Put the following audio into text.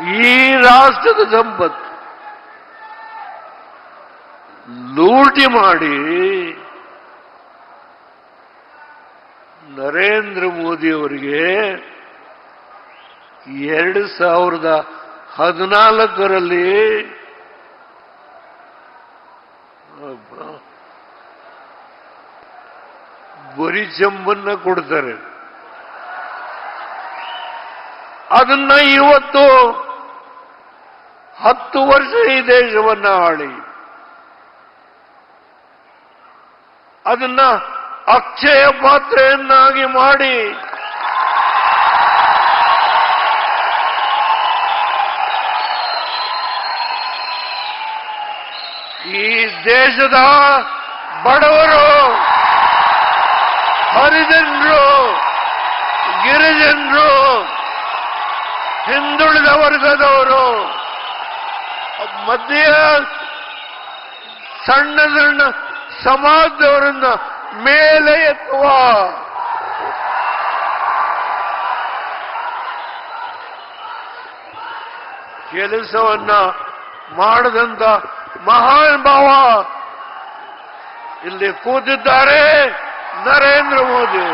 ಈ ರಾಷ್ಟ್ರದ ಸಂಪತ್ತು ಲೂಟಿ ಮಾಡಿ ನರೇಂದ್ರ ಮೋದಿ ಅವರಿಗೆ ಎರಡು ಸಾವಿರದ ಹದಿನಾಲ್ಕರಲ್ಲಿ ಬರಿ ಜಂಬನ್ನ ಕೊಡ್ತಾರೆ. ಅದನ್ನ ಇವತ್ತು ಹತ್ತು ವರ್ಷ ಈ ದೇಶವನ್ನ ಆಳಿ. ಅದನ್ನ ಅಕ್ಷಯ ಪಾತ್ರೆಯನ್ನಾಗಿ ಮಾಡಿ. ಈ ದೇಶದ ಬಡವರು, ಹರಿಜನರು ಹಿಂದುಳಿದ ವರ್ಗದವರು ಮಧ್ಯ ಸಣ್ಣ ಸಣ್ಣ ಸಮಾಜದವರನ್ನ ಮೇಲೆ ಎತ್ತುವ ಕೆಲಸವನ್ನ ಮಾಡದಂತ ಮಹಾನ್ ಭಾವ ಇಲ್ಲಿ ಕೂತಿದ್ದಾರೆ ನರೇಂದ್ರ ಮೋದಿ.